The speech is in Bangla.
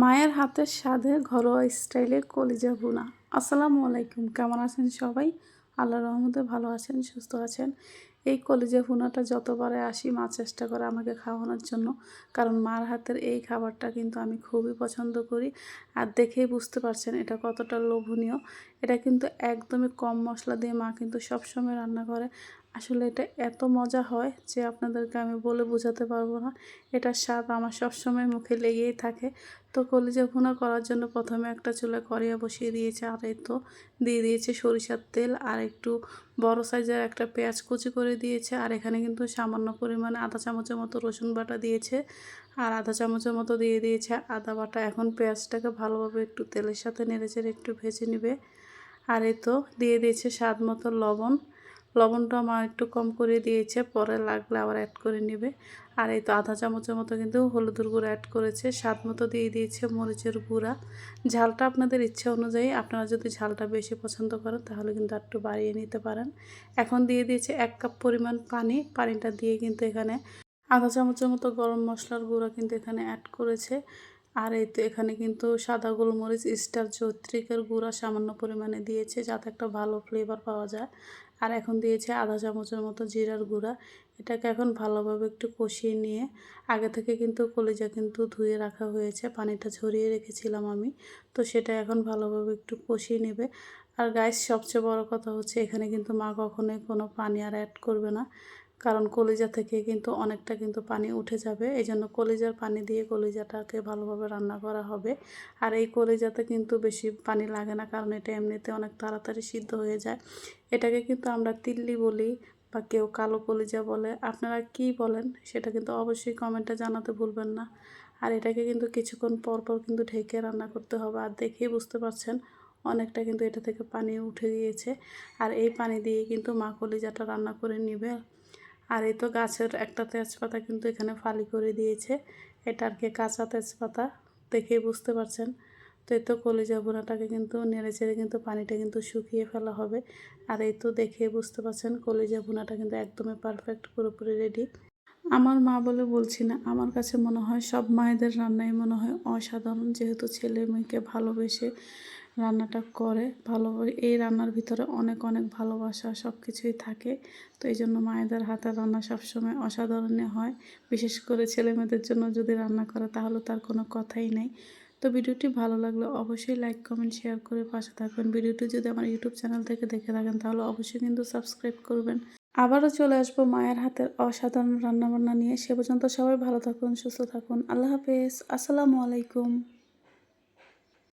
মায়ের হাতের স্বাদে ঘরোয়া স্টাইলে কলিজা ভুনা। আসসালামু আলাইকুম। কেমন আছেন সবাই? আল্লাহ রহমতে ভালো আছেন, সুস্থ আছেন। এই কলিজা ভুনাটা যতবারে আসি মা চেষ্টা করে আমাকে খাওয়ানোর জন্য। কারণ মার হাতের এই খাবারটা কিন্তু আমি খুবই পছন্দ করি। আর দেখেই বুঝতে পারছেন এটা কতটা লোভনীয়। এটা কিন্তু একদমই কম মশলা দিয়ে মা কিন্তু সবসময় রান্না করে। আসলে এটা এত মজা হয় যে আপনাদেরকে আমি বলে বোঝাতে পারব না। এটার স্বাদ আমার সবসময় মুখে লেগেই থাকে। তো কলিজা ভুনা করার জন্য প্রথমে একটা চুলে করিয়া বসিয়ে দিয়েছে, আর এই তো দিয়ে দিয়েছে সরিষার তেল, আর একটু বড় সাইজের একটা পেঁয়াজ কুচি করে দিয়েছে, আর এখানে কিন্তু সামান্য পরিমাণে আধা চামচের মতো রসুন বাটা দিয়েছে। আর আধা চামচের মতো দিয়ে দিয়েছে আদা বাটা। এখন পেঁয়াজটাকে ভালোভাবে একটু তেলের সাথে নেড়েচেড়ে একটু ভেজে নেবে। আর এই তো দিয়ে দিয়েছে স্বাদ মতো লবণ। লবণটা আমার একটু কম করে দিয়েছে, পরে লাগলে আবার অ্যাড করে নেবে। আর এই তো আধা চামচের মতো কিন্তু হলুদের গুঁড়ো অ্যাড করেছে, স্বাদ মতো দিয়ে দিয়েছে মরিচের গুঁড়া। ঝালটা আপনাদের ইচ্ছা অনুযায়ী, আপনারা যদি ঝালটা বেশি পছন্দ করেন তাহলে কিন্তু একটু বাড়িয়ে নিতে পারেন। এখন দিয়ে দিয়েছে এক কাপ পরিমাণ পানি, পানিটা দিয়ে কিন্তু এখানে আধা চামচের মতো গরম মশলার গুঁড়া কিন্তু এখানে অ্যাড করেছে। আর এই তো এখানে কিন্তু সাদা গোলমরিচ স্টার চৈত্রিকের গুঁড়া সামান্য পরিমাণে দিয়েছে যাতে একটা ভালো ফ্লেভার পাওয়া যায়। আর এখন দিয়েছে আধা চামচের মতো জিরার গুঁড়া। এটাকে এখন ভালোভাবে একটু কষিয়ে নিয়ে, আগে থেকে কিন্তু কলিজা কিন্তু ধুয়ে রাখা হয়েছে, পানিটা ঝরিয়ে রেখেছিলাম আমি। তো সেটা এখন ভালোভাবে একটু কষিয়ে নেবে। আর গাইস সবচেয়ে বড় কথা হচ্ছে এখানে কিন্তু মা কখনোই কোনো পানি আর অ্যাড করবে না। কারণ কলিজা থেকে কিন্তু অনেকটা কিন্তু পানি উঠে যাবে। এই জন্য কলিজার পানি দিয়ে কলিজাটাকে ভালোভাবে রান্না করা হবে। আর এই কলিজাতে কিন্তু বেশি পানি লাগে না, কারণ এটা এমনিতে অনেক তাড়াতাড়ি সিদ্ধ হয়ে যায়। এটাকে কিন্তু আমরা তিল্লি বলি বা কেউ কালো কলিজা বলে। আপনারা কি বলেন সেটা কিন্তু অবশ্যই কমেন্টে জানাতে ভুলবেন না। আর এটাকে কিন্তু কিছুক্ষণ পর পর কিন্তু ঢেকে রান্না করতে হবে। আর দেখেই বুঝতে পারছেন অনেকটা কিন্তু এটা থেকে পানি উঠে গিয়েছে। আর এই পানি দিয়ে কিন্তু মা কলিজাটা রান্না করে নিবে। আর এই তো গাছের একটা তেজপাতা কিন্তু এখানে ফালি করে দিয়েছে। এটা আর কি কাঁচা তেজপাতা দেখেই বুঝতে পারছেন। তো এই তো কলিজা ভুনাটাকে কিন্তু নেড়ে চেড়ে কিন্তু পানিটা কিন্তু শুকিয়ে ফেলা হবে। আর এই তো দেখে বুঝতে পারছেন কলিজা ভুনাটা কিন্তু একদমই পারফেক্ট পুরোপুরি রেডি আমার মা বলে বলছি না, আমার কাছে মনে হয় সব মায়েদের রান্নাই মনে হয় অসাধারণ। যেহেতু ছেলে মেয়েকে ভালোবেসে রান্নাটা করে ভালো এই রান্নার ভিতরে অনেক অনেক ভালোবাসা সব কিছুই থাকে। তো এই জন্য মায়েদের হাতের রান্না সবসময় অসাধারণই হয়। বিশেষ করে ছেলে মেয়েদের জন্য যদি রান্না করে, তাহলে তার কোনো কথাই নেই। তো ভিডিওটি ভালো লাগলে অবশ্যই লাইক কমেন্ট শেয়ার করে পাশে থাকবেন। ভিডিওটি যদি আমার ইউটিউব চ্যানেল থেকে দেখে থাকেন, তাহলে অবশ্যই কিন্তু সাবস্ক্রাইব করবেন। আবারও চলে আসব মায়ের হাতের অসাধারণ রান্নাবান্না নিয়ে। সে পর্যন্ত সবাই ভালো থাকুন, সুস্থ থাকুন। আল্লাহ হাফেজ। আসসালামু আলাইকুম।